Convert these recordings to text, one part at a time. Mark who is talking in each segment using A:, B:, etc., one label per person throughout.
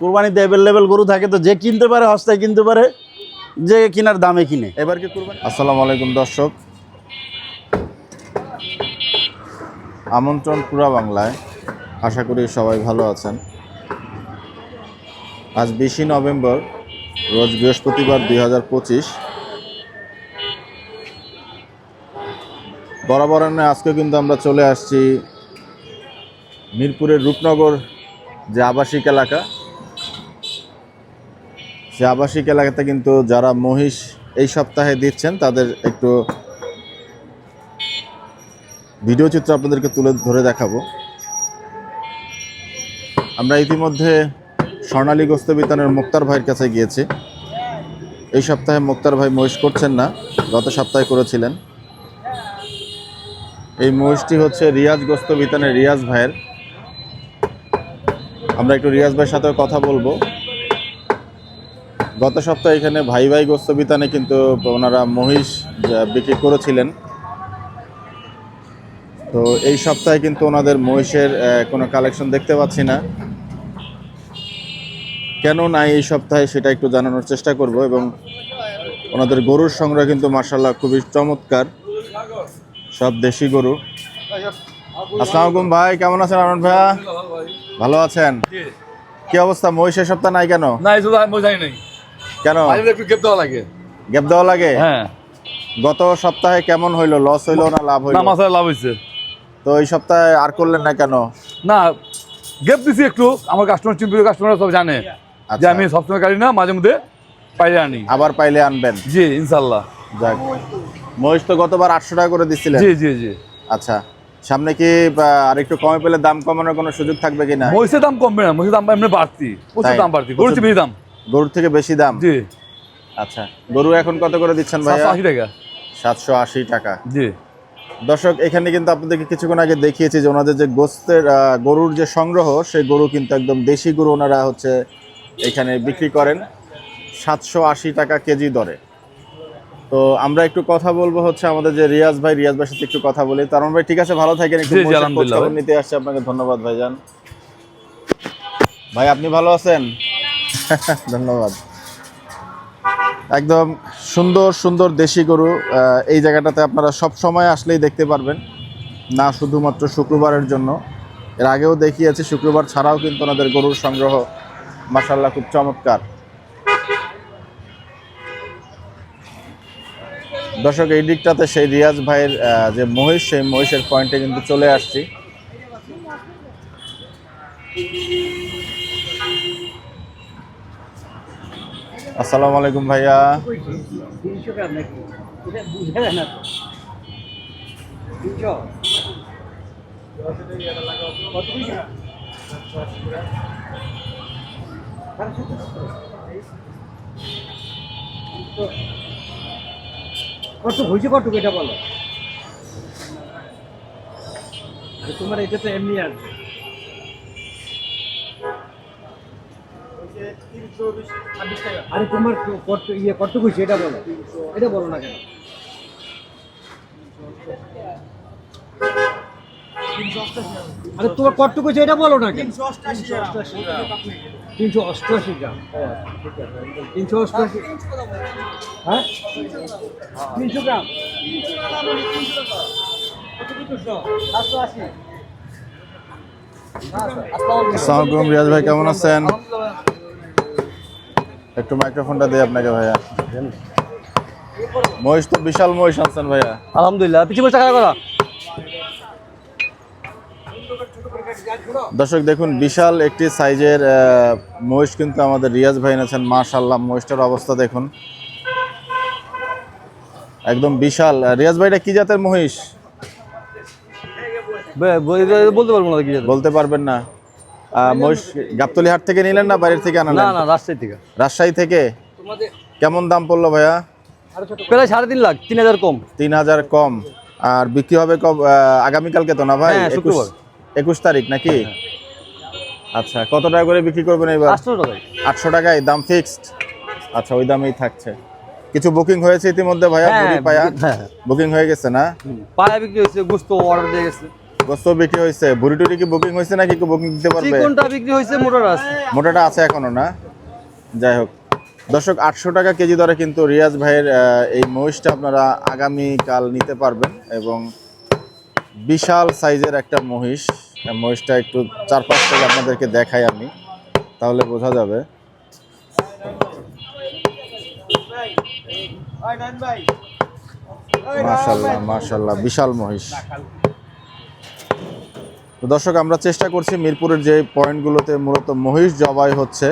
A: কোরবানিতে অ্যাভেলেবেল গরু থাকে তো যে কিনতে পারে, হস্তায় কিনতে পারে, যে কিনার দামে কিনে।
B: এবার কি কুরবানি? আসসালামু আলাইকুম, দর্শক। আমন্ত্রণ পুরা বাংলায়। আশা করি সবাই ভালো আছেন। আজ বিশে নভেম্বর, রোজ বৃহস্পতিবার দুই হাজার পঁচিশ। বরাবর নয় আজকে কিন্তু আমরা চলে আসছি মিরপুরের রূপনগর যে আবাসিক এলাকা। সে আবাসিক এলাকাতে কিন্তু যারা মহিষ এই সপ্তাহে দিচ্ছেন, তাদের একটু ভিডিও চিত্র আপনাদেরকে তুলে ধরে দেখাবো। আমরা ইতিমধ্যে স্বর্ণালী গোস্ত বিতানের মুক্তার ভাইয়ের কাছে গিয়েছি। এই সপ্তাহে মুক্তার ভাই মহিষ করছেন না, গত সপ্তাহে করেছিলেন। এই মহিষটি হচ্ছে রিয়াজ গোস্ত বিতানের রিয়াজ ভাইয়ের। আমরা একটু রিয়াজ ভাইয়ের সাথে কথা বলব। গত সপ্তাহে এখানে ভাই ভাই গোস্ত বিতানে কিন্তু ওনারা মহিষ বিক্রি করেছিলেন। তো এই সপ্তাহে কিন্তু ওনাদের মহিষের কোনো কালেকশন দেখতে পাচ্ছি না। কেন নাই এই সপ্তাহে সেটা একটু জানানোর চেষ্টা করব এবং ওনাদের গরুর সংগ্রহ কিন্তু মার্শাল্লাহ খুবই চমৎকার। সব দেশি গরু। আসসালামু আলাইকুম ভাই কেমন আছেন আনন্দ ভাইয়া? ভালো আছেন? কি অবস্থা? মহিষের সপ্তাহ নাই কেন?
C: না এই শুধু আমি নাই।
B: কেন?
C: একটু গেপ দেওয়া লাগে।
B: গ্যাপ দেওয়া লাগে?
C: হ্যাঁ।
B: গত সপ্তাহে কেমন হইল? লস হইল না লাভ
C: না
B: হইল
C: মাথায় লাভ হয়েছে
B: তো এই সপ্তাহে আর করলেন না কেন?
C: না গেপ দিছি একটু। আমার কাস্টমার কাস্টমার সব জানে। যে
B: আচ্ছা।
C: আমি সবসময় কাটি না মাঝে মধ্যে পাইলে আনি।
B: আবার পাইলে আনবেন?
C: জি ইনশাল্লাহ
B: যাক। মহিষ তো গতবার আটশো টাকা করে দিচ্ছিলেন
C: জি জি জি।
B: আচ্ছা। সামনে কি বা, আরেকটু কমে পেলে দাম কমানোর কোনো সুযোগ থাকবে কিনা?
C: মহিষের দাম কমবে না। মহিষের দাম এমনি বাড়তি। প্রচুর দাম বাড়তি। দাম।
B: গরুর থেকে বেশি দাম?
C: জি।
B: আচ্ছা গরু এখন কত করে দিচ্ছেন
C: সাতশো আশি টাকা।
B: সাতশো আশি টাকা।
C: জি।
B: দর্শক এখানে কিন্তু আপনাদেরকে কিছুক্ষণ আগে দেখিয়েছি যে ওনাদের যে গোস্তের গরুর যে সংগ্রহ সেই গরু কিন্তু একদম দেশি গরু ওনারা হচ্ছে এখানে বিক্রি করেন। সাতশো আশি টাকা কেজি দরে। তো আমরা একটু কথা বলব হচ্ছে আমাদের যে রিয়াজ ভাই রিয়াজ ভাইয়ের সাথে একটু কথা বলি। তারণ ভাই ঠিক আছে ভালো থাকেন একটু
C: ভাই।
B: নিতে আসছে আপনাকে। ধন্যবাদ ভাইজান। ভাই আপনি ভালো আছেন? ধন্যবাদ। একদম সুন্দর সুন্দর দেশি গরু এই জায়গাটাতে আপনারা সব সময় আসলেই দেখতে পারবেন। না শুধুমাত্র শুক্রবারের জন্য, এর আগেও দেখিয়েছি, শুক্রবার ছাড়াও কিন্তু ওনাদের গরুর সংগ্রহ মাসাল্লাহ খুব চমৎকার। দর্শক, এই দিকটাতে সেই রিয়াজ ভাইয়ের যে মহিষ, সেই মহিষের পয়েন্টে কিন্তু চলে আসছি। আসসালামু আলাইকুম ভাইয়া।
D: কত হয়েছে কত এটা বলো? তোমার এটা তো এমনি আসবে আরে তোমার ইয়ে কত হয়েছে এটা বলো। এটা বলো না কেন? আরে তোমার কত কইছে এটা বলো না কেন? তিনশো অষ্টআশি গ্রাম তিনশো অষ্টআশি হ্যাঁ? তিনশো গ্রাম।
B: আসসালামু আলাইকুম রিয়াজ ভাই কেমন আছেন? একটু মাইক্রোফোনটা দিই আপনাকে ভাইয়া। মহিষ তো বিশাল মহিষ আনছেন ভাইয়া।
D: আলহামদুলিল্লাহ। পিছিয়ে বসে টাকা করা।
B: দর্শক দেখুন বিশাল একটি সাইজের মহিষ কিন্তু আমাদের রিয়াজ ভাই এনেছেন। মাশাল্লাহ মহিষটার অবস্থা দেখুন। একদম বিশাল। রিয়াজ ভাইটা কি জাতের মহিষ?
D: বলতে পারব না কি
B: বলতে পারবেন না। গাবতলি হাট থেকে নিলেন না বাইরের থেকে আনালেন?
D: না রাজশাহী থেকে।
B: রাজশাহী থেকে? কেমন দাম পড়ল ভাইয়া?
D: প্রায় সাড়ে তিন লাখ তিন হাজার কম।
B: তিন হাজার কম। আর বিক্রি হবে কব আগামীকালকে তো না ভাই?
D: হ্যাঁ,
B: একুশ তারিখ নাকি? আচ্ছা কত টাকা করে বিক্রি করবেন এবার
D: আটশো টাকায়
B: দাম ফিক্সড আচ্ছা ওই দামেই থাকছে। কিছু বুকিং হয়েছে ইতিমধ্যে ভাইয়া?
D: হ্যাঁ, হ্যাঁ।
B: বুকিং হয়ে গেছে না?
D: পায়ে বিক্রি হয়েছে গুস্ত অর্ডার দিয়ে গেছে।
B: গোস্ত বিক্রি হয়েছে টুরি কি বুকিং হয়েছে নাকি বুকিং দিতে পারবে?
D: চিকনটা বিক্রি হয়েছে মোটর আছে
B: মোটাটা আছে এখনও না? যাই হোক। দর্শক আটশো টাকা কেজি দরে কিন্তু রিয়াজ ভাইয়ের এই মহিষটা আপনারা আগামীকাল নিতে পারবেন এবং বিশাল সাইজের একটা মহিষ। মহিষটা একটু চার পাঁচ থেকে আপনাদেরকে দেখাই আমি তাহলে বোঝা যাবে। মাশাল্লাহ মাশাল্লাহ বিশাল মহিষ। তো দর্শক, আমরা চেষ্টা করছি মিরপুরের যে পয়েন্টগুলোতে মূলত মহিষ জবাই হচ্ছে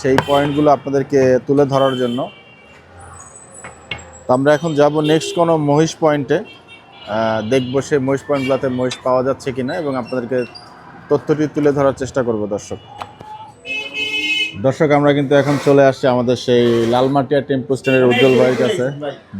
B: সেই পয়েন্টগুলো আপনাদেরকে তুলে ধরার জন্য। তো আমরা এখন যাব নেক্সট কোনো মহিষ পয়েন্টে দেখব সেই মহিষ পয়েন্টগুলোতে মহিষ পাওয়া যাচ্ছে কিনা এবং আপনাদেরকে তথ্যটি তুলে ধরার চেষ্টা করব দর্শক। দর্শক, আমরা কিন্তু এখন চলে আসছি আমাদের সেই লালমাটিয়া টেম্পো স্ট্যান্ডের উজ্জ্বল ভাইয়ের কাছে।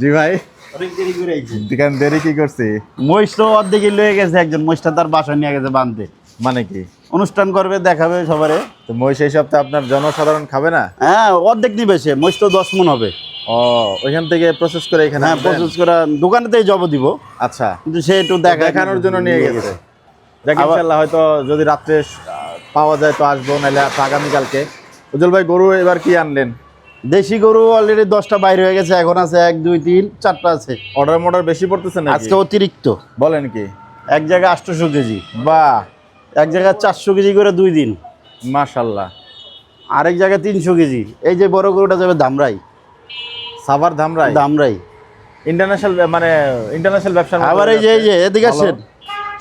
B: জি ভাই। এখানে দেরি কি করছি?
A: মহিষ তো অর্ধেকই লয়ে গেছে একজন মহিষটা তার বাসায় নিয়ে গেছে বাঁধতে
B: মানে কি?
A: অনুষ্ঠান করবে দেখাবে সবারে।
B: তো মহিষ এই সপ্তাহে আপনার জনসাধারণ খাবে না?
A: হ্যাঁ অর্ধেক নিবে সে মহিষ তো দশ মন হবে।
B: ও ওইখান থেকে প্রসেস করে এখানে
A: হ্যাঁ? প্রস্তুত করা দোকানেতেই জব দিব।
B: আচ্ছা।
A: কিন্তু সে একটু দেখা
B: দেখানোর জন্য নিয়ে গেছে। দেখ ইনশাল্লাহ হয়তো যদি রাত্রে পাওয়া যায় তো আসব নাহলে আগামীকালকে। উজ্জ্বল ভাই গরু এবার কি আনলেন?
A: দেশি গরু অলরেডি দশটা বাইরে হয়ে গেছে এখন আছে এক দুই তিন চারটা আছে।
B: অর্ডার মর্ডার বেশি পড়তেছে না
A: আজকে অতিরিক্ত।
B: বলেন কি?
A: এক জায়গায় আটশোশো কেজি।
B: বাহ!
A: এক জায়গায় চারশো কেজি করে দুই দিন।
B: মাশাল্লাহ।
A: আরেক জায়গায় তিনশো কেজি। এই যে বড় গরুটা যাবে দামরাই।
B: সাভার ধামরাই
A: দামরাই।
B: ইন্টারন্যাশনাল মানে ইন্টারন্যাশনাল ব্যবসা
A: আবার এই যে এই যে এদিকে আসেন।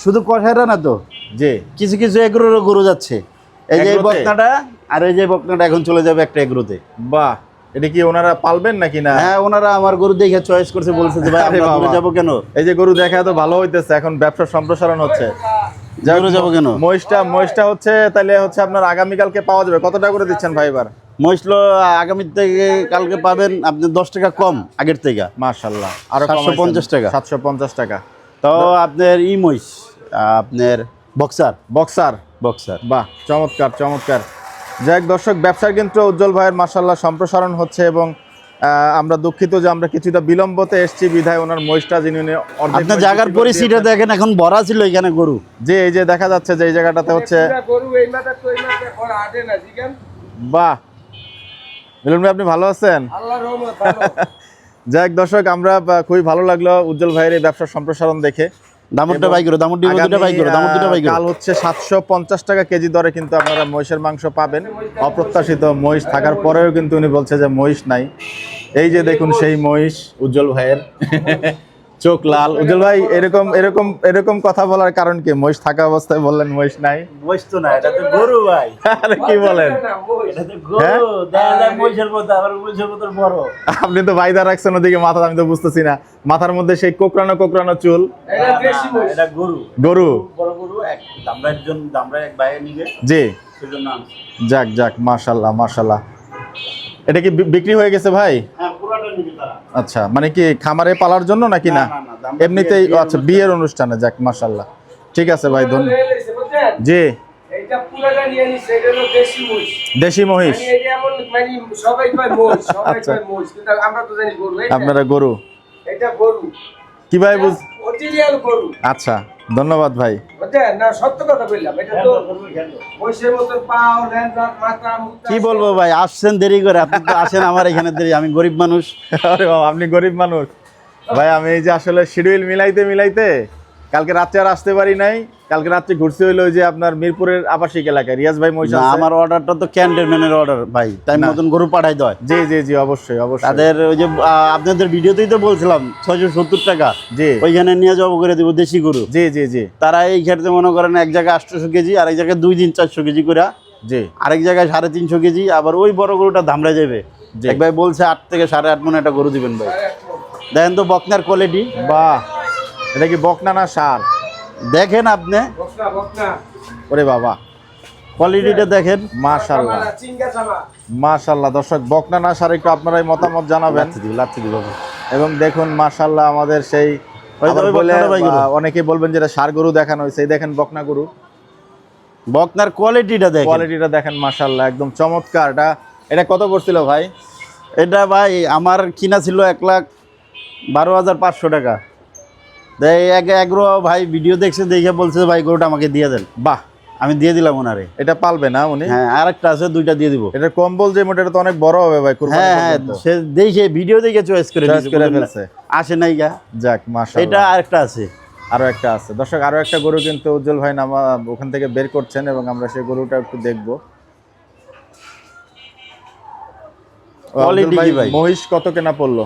A: শুধু কষায়রা না তো?
B: যে
A: কিছু কিছু এগ্রোরও গরু যাচ্ছে। এই যে বকনাটা আর এই যে বকনাটা এখন চলে যাবে একটা এগ্রোতে।
B: বাহ! এটা কি ওনারা পালবেন নাকি না?
A: হ্যাঁ ওনারা আমার গরু দেখে চয়েস করছে বলছে যে ভাই আমরা দূরে। যাব কেন?
B: এই যে গরু দেখা তো ভালো হইতেছে এখন ব্যবসার সম্প্রসারণ হচ্ছে।
A: দূরে যাব কেন?
B: মহিষটা মহিষটা হচ্ছে তাহলে হচ্ছে আপনার আগামীকালকে পাওয়া যাবে। কত টাকা করে দিচ্ছেন ভাই এবার?
A: মহিষলো আগামী থেকে কালকে পাবেন আপনি দশ টাকা কম আগের থেকে।
B: মাশাল্লাহ আরও
A: 750 টাকা।
B: সাতশো পঞ্চাশ টাকা।
A: তো আপনার ই মহিষ আপনার বক্সার।
B: বক্সার।
A: বক্সার।
B: বাহ চমৎকার চমৎকার। যাই হোক, দর্শক ব্যবসার কিন্তু উজ্জ্বল ভাইয়ের মাসাল্লাহ সম্প্রসারণ হচ্ছে এবং আহ, আমরা দুঃখিত যে আমরা কিছুটা বিলম্বতে এসছি। বিধায় ওনার মহিষটা যিনি অর্ধেক
A: আপনার জায়গার পরিস্থিতিটা দেখেন এখন ভরা ছিল এখানে গরু।
B: যে এই যে দেখা যাচ্ছে যে এই জায়গাটাতে হচ্ছে বাহ। মিলন ভাই আপনি ভালো আছেন?
D: আল্লাহ
B: যাই হোক, দর্শক আমরা খুবই ভালো লাগল উজ্জ্বল ভাইয়ের এই ব্যবসার সম্প্রসারণ দেখে।
A: দামুরটা বাই করো দামুর ডিম দুটা বাই করো দামুর দুটা বাই
B: করো কাল হচ্ছে সাতশো পঞ্চাশ টাকা কেজি দরে কিন্তু আপনারা মহিষের মাংস পাবেন। অপ্রত্যাশিত মহিষ থাকার পরেও কিন্তু উনি বলছে যে মহিষ নাই। এই যে দেখুন সেই মহিষ উজ্জ্বল ভাইয়ের। চোখ লাল। উজ্জ্বল ভাই এরকম এরকম এরকম কথা বলার কারণ কি? মহিষ থাকা অবস্থায় বললেন মহিষ নাই?
A: মহিষ তো না এটা তো গরু ভাই।
B: আরে কি বলেন?
A: এটা তো
B: হ্যাঁ?
A: গরু দেখা যায় মহিষের মধ্যে আবার মহিষের মতো বড়।
B: আপনি তো বাইদা রাখছেন ওদিকে মাথা আমি তো বুঝতেছি না। মাথার মধ্যে সেই কোকড়ানো কোকড়ানো চুল।
D: এটা দেশি মহিষ।
A: এটা গরু।
B: গরু?
A: বড় গরু এক দামরার জন্য দামরা এক বাইরে নিবে।
B: জি।
A: সেজন্য
B: যাক যাক মাশাল্লাহ মাশাল্লাহ। এটা কি বিক্রি হয়ে গেছে ভাই?
A: হ্যাঁ
B: আচ্ছা মানে কি খামারে পালার জন্য নাকি না এমনিতেই আচ্ছা বিয়ের অনুষ্ঠানে যাক মাসাল্লাহ ঠিক আছে ভাই ধন্য? জি
D: দেশি মহিষ। মানে মানে
B: আচ্ছা। আপনারা গরু
D: এটা গরু।
B: কি ভাই বুঝ। আচ্ছা ধন্যবাদ ভাই।
A: কি বলব ভাই আসছেন দেরি করে আপনি তো আসেন আমার এখানে দেরি আমি গরিব মানুষ।
B: আরে বাবা আপনি গরিব মানুষ। ভাই আমি এই যে আসলে শিডিউল মিলাইতে মিলাইতে কালকে রাত্রে আর আসতে পারি নাই। কালকে রাত্রে ঘুরতে হইল যে আপনার মিরপুরের আবাসিক এলাকায়। রিয়াজ ভাই মহিষ
A: না আমার অর্ডারটা তো ক্যান্টনমেন্টের অর্ডার ভাই। টাইম
B: না।
A: মতন গরু পাঠাই দেয়।
B: জি জি জি অবশ্যই অবশ্যই।
A: তাদের ওই যে আপনাদের ভিডিওতেই তো বলছিলাম ছয়শো সত্তর টাকা।
B: জি।
A: ওইখানে নিয়ে যাব করে দেবো দেশি গরু।
B: জি জি জি।
A: তারা এই ক্ষেত্রে মনে করেন এক জায়গায় আটশোশো কেজি আর এক জায়গায় দুই দিন চারশো কেজি করে
B: জি।
A: আরেক জায়গায় সাড়ে তিনশো কেজি আবার ওই বড় গরুটা ধামড়া যাবে। এক ভাই বলছে আট থেকে সাড়ে আট মনে একটা গরু দিবেন ভাই। দেখেন তো বকনার কোয়ালিটি
B: বাহ এটা কি বকনা না সার?
A: দেখেন আপনি?
D: বকনা, বকনা।
B: ওরে বাবা।
A: কোয়ালিটিটা দেখেন
B: মাশাল্লাহ। মাশাল্লাহ দর্শক বকনা না সার একটু আপনারা এই মতামত জানাবেন। এবং দেখুন মাশাল্লাহ আমাদের সেই অনেকে বলবেন যেটা সার গরু দেখানো হয়েছে। এই দেখেন বকনা গরু।
A: বকনার কোয়ালিটিটা দেখেন।
B: কোয়ালিটিটা দেখেন মাশাল্লাহ একদম চমৎকার। এটা এটা কত পড়ছিল ভাই?
A: এটা ভাই আমার কিনা ছিল এক লাখ বারো হাজার পাঁচশো টাকা। এগ্রো ভাই ভিডিও দেখছে দেখে বলছে ভাই গরুটা আমাকে দিয়ে দেন।
B: বাহ
A: আমি দিয়ে দিলাম ওনারে।
B: এটা পালবে না উনি?
A: হ্যাঁ আছে দুইটা দিয়ে দিব।
B: এটা কম্বল যে মোটা তো অনেক বড় হবে ভাই কুরবানি
A: হ্যাঁ হ্যাঁ সে দেখে ভিডিও দেখে চয়েস করে
B: Choice করে ফেলছে।
A: আসে নাই গা।
B: যাক মাশাআল্লাহ।
A: এটা আরেকটা আছে।
B: আরও একটা আছে। দর্শক আরও একটা গরু কিন্তু উজ্জ্বল ভাই নামা ওখান থেকে বের করছেন এবং আমরা সেই গরুটা একটু দেখব? মহিষ কত কেনা পড়ল?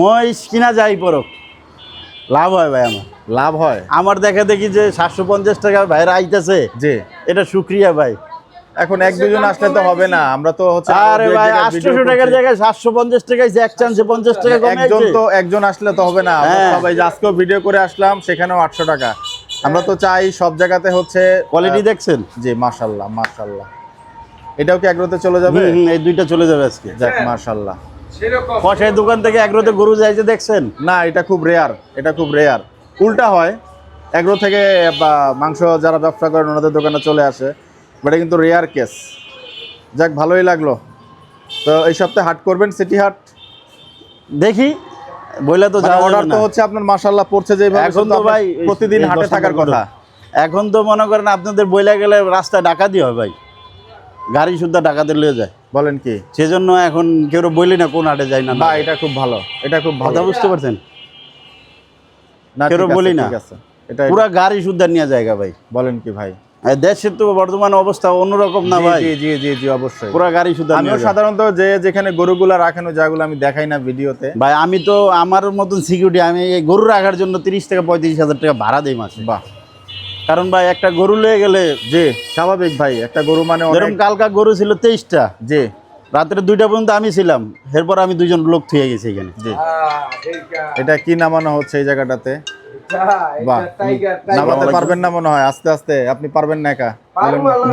A: মহিষ কিনা যাই পরক লাভ হয় ভাই আমার।
B: লাভ হয়?
A: আমার দেখা দেখি যে সাতশো পঞ্চাশ টাকা ভাইরা আইতেছে।
B: জি।
A: এটা শুক্রিয়া ভাই।
B: এখন এক দুজন আসলে তো হবে না। আমরা তো হচ্ছে
A: আরে ভাই
B: জায়গায়
A: আটশোশো
B: video
A: টাকার জায়গায় সাতশো পঞ্চাশ টাকায় যে এক চান্সে পঞ্চাশ টাকা কমে
B: একজন তো একজন আসলে তো হবে না। আমরা
A: হ্যাঁ।
B: সবাই যে আজকেও ভিডিও করে আসলাম সেখানেও আটশো টাকা। আমরা তো চাই সব জায়গাতে হচ্ছে
A: কোয়ালিটি দেখছেন?
B: জি মাশাল্লাহ মাশাল্লাহ এটাও কি এগ্রোতে চলে যাবে?
A: এই দুইটা চলে যাবে আজকে।
B: যাক মাশাল্লাহ
D: সেরকম
A: কষাই দোকান থেকে এগ্রোতে গরু যাইতে দেখছেন?
B: না এটা খুব রেয়ার এটা খুব রেয়ার উল্টা হয় এগ্রো থেকে বা মাংস যারা ব্যবসা করেন ওনাদের দোকানে চলে আসে এটা কিন্তু রেয়ার কেস যাক ভালোই লাগল। তো এই সপ্তাহে হাট করবেন সিটি হাট
A: দেখি বইলে তো যাওয়া
B: অর্ডার তো হচ্ছে আপনার মাশাল্লাহ পড়ছে যেভাবে
A: এখন তো ভাই
B: প্রতিদিন হাটে থাকার কথা।
A: এখন তো মনে করেন আপনাদের বইলা গেলে রাস্তায় ডাকা দিয়ে হয় ভাই। গাড়ি শুদ্ধ ডাকাতে লিয়ে যায়।
B: বলেন কি?
A: সেজন্য এখন কেউ বইলি না কোন হাটে যায় না
B: বা এটা খুব ভালো। এটা খুব ভালো।
A: বুঝতে পারছেন?
B: না
A: কেউ বলি না।
B: এটা
A: পুরা গাড়ি শুদ্ধ নিয়ে জায়গা ভাই।
B: বলেন কি ভাই?
A: দেশের তো বর্তমান অবস্থা অন্যরকম না ভাই।
B: জি জি জি জি অবশ্যই।
A: পুরা গাড়ি শুদ্ধ
B: আমিও সাধারণত যে যেখানে গরুগুলা রাখেন জায়গাগুলো আমি দেখাই না ভিডিওতে।
A: ভাই আমি তো আমার মতন সিকিউরিটি আমি এই গরু রাখার জন্য তিরিশ থেকে পঁয়ত্রিশ হাজার টাকা ভাড়া দিই মাসে।
B: বাহ।
A: কারণ ভাই একটা গরু লয়ে গেলে
B: যে স্বাভাবিক ভাই একটা গরু মানে
A: যেরকম কালকা গরু ছিল তেইশটা
B: যে
A: রাত্রে দুইটা পর্যন্ত আমি ছিলাম এরপর আমি দুজন লোক থুয়ে গেছি এখানে।
B: জি।
D: হ্যাঁ,
B: এটা কি নামানো হচ্ছে এই জায়গাটাতে? নামাতে পারবেন না মনে হয় আস্তে আস্তে আপনি পারবেন না একা।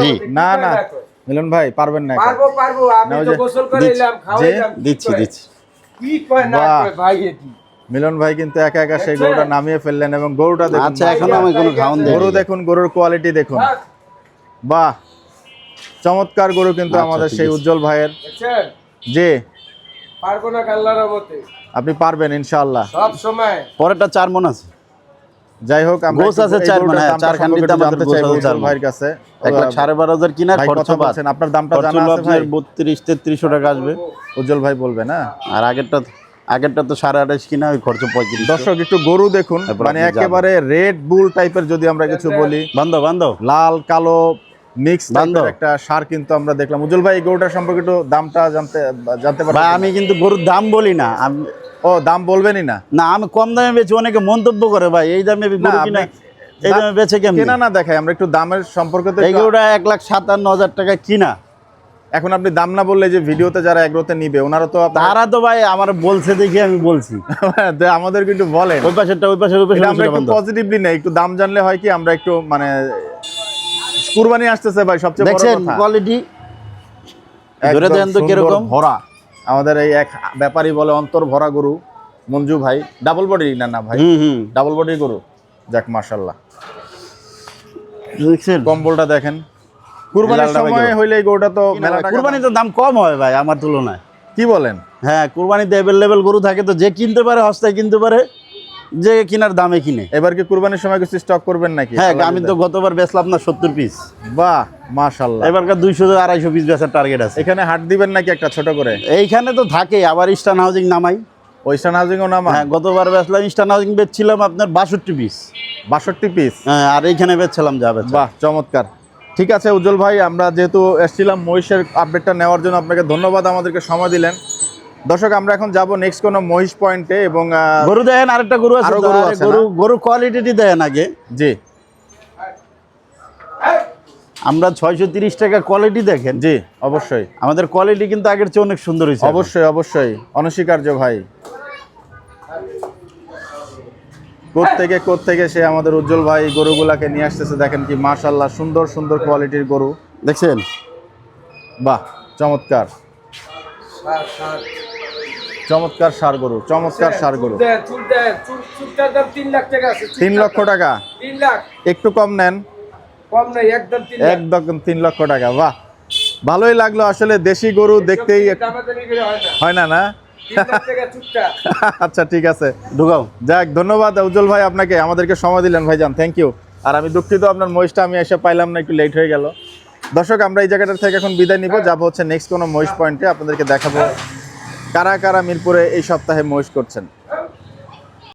A: জি।
B: না, না। মিলন ভাই পারবেন না একা।
D: পারব পারব আমি তো গোসল করে
A: দিচ্ছি,
D: এলাম খাওয়াইলাম
A: দিচ্ছি দিচ্ছি।
D: কি কয় না
B: বাহ।
D: ভাই এটি?
B: মিলন ভাই কিন্তু একা একা সেই গরুটা নামিয়ে ফেললেন এবং গরুটা দেখুন
A: আচ্ছা এখনও আমি কোনো খাওয়ান দিই।
B: গরু দেখুন গরুর কোয়ালিটি দেখুন।
D: থাক,
B: বাহ। চমৎকার গরু কিন্তু
A: আচ্ছা,
B: আমাদের সেই উজ্জ্বল ভাইয়ের।
D: দেখছেন
B: জি।
D: পারব না কাল্লার মতে
B: আপনি পারবেন ইনশাআল্লাহ।
D: সব সময়।
A: পরেরটা চার মন আছে।
B: যাই হোক আমরা একটু
A: আছে চার মানে,
B: দামটা
A: চার দাম
B: জানতে
A: আছে চার
B: উজ্জ্বল ভাইয়ের কাছে।
A: এক লাখ সাড়ে বারো হাজার কিনা খরচ
B: আপনার দামটা জানা আছে ভাই।
A: আপনার বত্রিশ তেত্রিশশো টাকা আসবে।
B: উজ্জ্বল ভাই বলবে না?
A: আর আগেরটা আগেরটা তো সাড়ে আঠাশ কিনা ওই খরচ পঁয়ত্রিশ।
B: দর্শক একটু গরু দেখুন মানে একেবারে রেড বুল টাইপের যদি আমরা কিছু বলি
A: বান্ধব বান্ধব।
B: লাল কালো মিক্স
A: বান্দর।
B: একটা সার কিন্তু আমরা দেখলাম। উজ্জ্বল ভাই এই গরুটার সম্পর্কে একটু দামটা জানতে জানতে
A: ভাই
B: পারবেন
A: আমি কিন্তু গরুর দাম বলি না আমি
B: ও দাম বলবেনই না?
A: না আমি কম দামে বেচি অনেকে মন্তব্য করে ভাই এই দামে গরু কিনা এই দামে বেচে কেমন?
B: কেনা না দেখাই আমরা একটু দামের সম্পর্কে তো
A: এই গরুটা এক লাখ সাতান্ন হাজার টাকা কিনা।
B: এখন আপনি দাম না বললে যে ভিডিওতে যারা এগ্রোতে নিবে ওনারা তো
A: তারা তো ভাই আমার বলছে দেখি আমি বলছি।
B: আমাদের কিন্তু বলেন।
A: ওই পাশেরটা ওই পাশে ওই পাশে
B: আমরা একটু পজিটিভলি নেই একটু দাম জানলে হয় কি আমরা একটু মানে কুরবানি আসতেছে ভাই সবচেয়ে বড় কথা।
A: কোয়ালিটি ধরে দেন তো
B: সুন্দর
A: কীরকম?
B: ভরা। আমাদের এই এক ব্যাপারী বলে অন্তর ভরা গরু মঞ্জু ভাই। ডাবল বডি না না ভাই।
A: হুম হুম।
B: ডাবল বডি গরু। যাক মাশাল্লাহ
A: দেখছেন?
B: কম্বলটা দেখেন। কুরবানির সময় হইলে গরুটা তো টাকা
A: দাম। কম হয় ভাই আমার তুলনায়।
B: কি বলেন?
A: হ্যাঁ কুরবানিতে অ্যাভেলেবেল গরু থাকে তো যে কিনতে পারে হস্তায় কিনতে পারে যে কিনার দামে কিনে।
B: এবার কি কুরবানির সময় কিছু স্টক করবেন নাকি?
A: হ্যাঁ আমি তো গতবার বেচলাম না সত্তর পিস
B: বাহ মাশাল্লাহ
A: এবারকার দুইশো আড়াইশো পিস বেচার টার্গেট আছে।
B: এখানে হাট দিবেন নাকি একটা ছোট করে?
A: এইখানে তো থাকে আবার ইস্টার্ন হাউজিং নামাই।
B: ওইস্টার্ন হাউজিং ও নামা?
A: হ্যাঁ গতবার বেচলাম ইস্টার্ন হাউজিং বেচছিলাম আপনার বাষট্টি পিস
B: বাষট্টি পিস
A: হ্যাঁ আর এইখানে বেচছিলাম যাবে
B: বাহ চমৎকার। ঠিক আছে উজ্জ্বল ভাই আমরা যেহেতু এসেছিলাম মহিষের আপডেটটা নেওয়ার জন্য আপনাকে ধন্যবাদ আমাদেরকে সময় দিলেন। দর্শক আমরা এখন যাব নেক্সট কোনো মহিষ পয়েন্টে এবং
A: গরু দেন আরেকটা গরু আছে
B: গরু
A: গরু গরু কোয়ালিটি দেন আগে।
B: জি।
A: আমরা ছয়শো তিরিশ টাকা কোয়ালিটি দেখেন।
B: জি অবশ্যই।
A: আমাদের কোয়ালিটি কিন্তু আগের চেয়ে অনেক সুন্দর হয়েছে।
B: অবশ্যই অবশ্যই। অনস্বীকার্য ভাই। থেকে থেকে সে আমাদের উজ্জ্বল ভাই গরুগুলাকে নিয়ে আসতেছে। দেখেন কি মাশাল্লাহ সুন্দর সুন্দর কোয়ালিটির গরু।
A: দেখছেন?
B: বাহ চমৎকার। চমৎকার সার গরু চমৎকার সার গরু।
D: তিন
B: লক্ষ টাকা? একটু কম নেন।
D: একদম তিন
B: লক্ষ টাকা বাহ। ভালোই লাগল আসলে দেশি গরু দেখতেই
D: হয় না
B: না? আচ্ছা ঠিক আছে।
A: ঢুকাও।
B: যাক, ধন্যবাদ উজ্জ্বল ভাই আপনাকে। আমাদেরকে সময় দিলেন ভাইজান। থ্যাংক ইউ আর আমি দুঃখিত আপনার মহিষটা, আমি এসে পাইলাম না, একটু লেট হয়ে গেল। দর্শক, আমরা এই জায়গাটার থেকে এখন বিদায় নিব। যাব হচ্ছে নেক্সট কোনো মহিষ পয়েন্টে আপনাদেরকে দেখাবো কারা কারা মিরপুরে এই সপ্তাহে মহিষ করছেন।